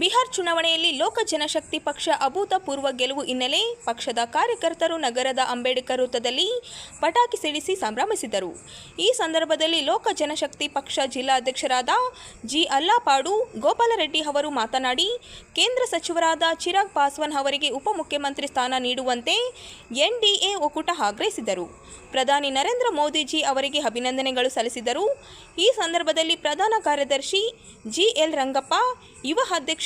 ಬಿಹಾರ್ ಚುನಾವಣೆಯಲ್ಲಿ ಲೋಕ ಜನಶಕ್ತಿ ಪಕ್ಷ ಅಭೂತಪೂರ್ವ ಗೆಲುವು ಹಿನ್ನೆಲೆ ಪಕ್ಷದ ಕಾರ್ಯಕರ್ತರು ನಗರದ ಅಂಬೇಡ್ಕರ್ ವೃತ್ತದಲ್ಲಿ ಪಟಾಕಿ ಸಿಡಿಸಿ ಸಂಭ್ರಮಿಸಿದರು. ಈ ಸಂದರ್ಭದಲ್ಲಿ ಲೋಕ ಜನಶಕ್ತಿ ಪಕ್ಷ ಜಿಲ್ಲಾಧ್ಯಕ್ಷರಾದ ಜಿ ಅಲ್ಲಾಪಾಡು, ಗೋಪಾಲರೆಡ್ಡಿ ಅವರು ಮಾತನಾಡಿ, ಕೇಂದ್ರ ಸಚಿವರಾದ ಚಿರಾಗ್ ಪಾಸ್ವಾನ್ ಅವರಿಗೆ ಉಪಮುಖ್ಯಮಂತ್ರಿ ಸ್ಥಾನ ನೀಡುವಂತೆ ಎನ್ಡಿಎ ಒಕ್ಕೂಟ ಆಗ್ರಹಿಸಿದರು. ಪ್ರಧಾನಿ ನರೇಂದ್ರ ಮೋದಿಜಿ ಅವರಿಗೆ ಅಭಿನಂದನೆಗಳು ಸಲ್ಲಿಸಿದರು. ಈ ಸಂದರ್ಭದಲ್ಲಿ ಪ್ರಧಾನ ಕಾರ್ಯದರ್ಶಿ ಜಿಎಲ್ ರಂಗಪ್ಪ, ಯುವ ಅಧ್ಯಕ್ಷ